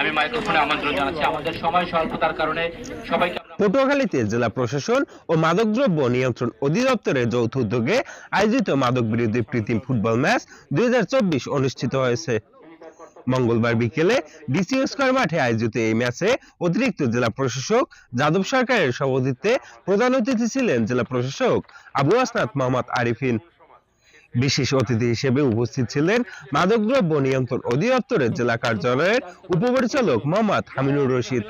আমি মাইক্রোফোনে আমন্ত্রণ জানাচ্ছি। আমাদের সময় স্বল্পতার কারণে সবাইকে পটুয়াখালীতে জেলা প্রশাসন ও মাদকদ্রব্য নিয়ন্ত্রণ অধিদপ্তরের যৌথ উদ্যোগে আয়োজিত মাদক বিরোধী প্রীতি ফুটবল ম্যাচ দুই অনুষ্ঠিত হয়েছে। মঙ্গলবার বিকেলে ডিসি স্কয়ার মাঠে আয়োজিত এই ম্যাচে অতিরিক্ত জেলা প্রশাসক যাদব সরকারের সভাপতিত্বে প্রধান অতিথি ছিলেন জেলা প্রশাসক আবু আসনাত মোহাম্মদ আরিফিন। বিশেষ অতিথি হিসেবে উপস্থিত ছিলেন মাদকদ্রব্য নিয়ন্ত্রণ অধিদপ্তরের জেলা কার্যালয়ের উপপরিচালক মোহাম্মদ হামিনুর রশিদ।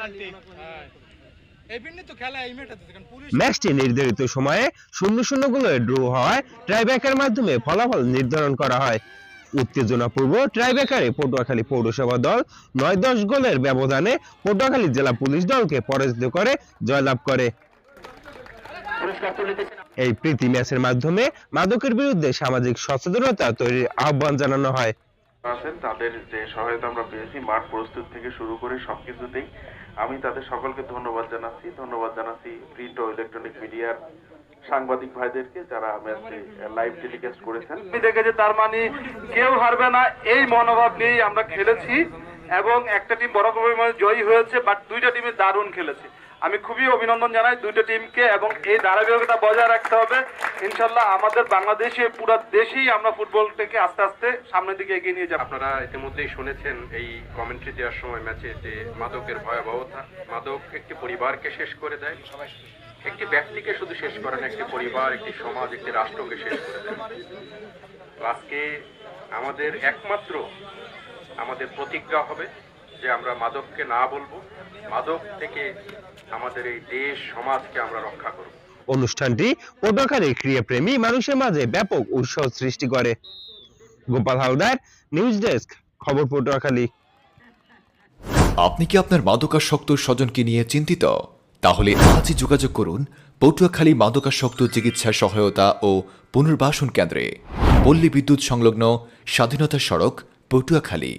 ম্যাচটি নির্ধারিত সময়ে শূন্য শূন্য গোলে ড্র হওয়ায় ট্রাইব্যাকের মাধ্যমে ফলাফল নির্ধারণ করা হয়। উত্তেজনাপূর্ব ট্রাইব্যাকারে পটুয়াখালী পৌরসভা দল নয় দশ গোলের ব্যবধানে পটুয়াখালী জেলা পুলিশ দলকে পরাজিত করে জয়লাভ করে। এই প্রীতি ম্যাচের মাধ্যমে মাদকের বিরুদ্ধে সামাজিক সচেতনতা তৈরির আহ্বান জানানো হয়। আছেন তাদের যে সহায়তা আমরা পেয়েছি মাঠ প্রস্তুত থেকে শুরু করে সবকিছুতেই আমি তাদের সকলকে ধন্যবাদ জানাচ্ছি। ধন্যবাদ জানাচ্ছি প্রিন্ট ও ইলেকট্রনিক মিডিয়ার সাংবাদিক ভাইদেরকে যারা ম্যাচটি লাইভ টেলিকাস্ট করেছেন। আমি দেখেছি তার মানে কেউ হারবে না এই মনোভাব নিয়েই আমরা খেলেছি। এবং একটা টিম বড় পরিমাণে জয়ী হয়েছে বাট দুইটা টিমে দারুণ খেলেছে। আমি খুবই অভিনন্দন জানাই দুইটা টিমকে এবং এই ধারাবাহিকতা বজায় রাখতে হবে। ইনশাল্লাহ আমাদের বাংলাদেশে, পুরো দেশেই আমরা ফুটবলটাকে আস্তে আস্তে সামনের দিকে এগিয়ে নিয়ে যাব। আপনারা ইতিমধ্যেই শুনেছেন এই কমেন্ট্রি দেওয়ার সময় ম্যাচে যে মাদকের ভয়াবহতা। মাদক একটি পরিবারকে শেষ করে দেয়। একটি ব্যক্তিকে শুধু শেষ করে না, একটি পরিবার, একটি সমাজ, একটি রাষ্ট্রকে শেষ করে দেয়। আজকে আমাদের একমাত্র আমাদের প্রতিজ্ঞা হবে যে আমরা মাদককে না বলব। মাদক থেকে আমাদের এই দেশ সমাজকে আমরা রক্ষা করব। অনুষ্ঠানটি পটুয়াখালীর ক্রীড়াপ্রেমী মানুষের মাঝে ব্যাপক উৎসাহ সৃষ্টি করে। গোপাল হালদার নিউজ ডেস্ক খবর পটুয়াখালী। আপনি কি আপনার মাদকাসক্ত স্বজনকে নিয়ে চিন্তিত? তাহলে আজই যোগাযোগ করুন পটুয়াখালী মাদকাসক্ত চিকিৎসা সহায়তা ও পুনর্বাসন কেন্দ্রে। পল্লী বিদ্যুৎ সংলগ্ন স্বাধীনতা সড়ক পটুয়াখালী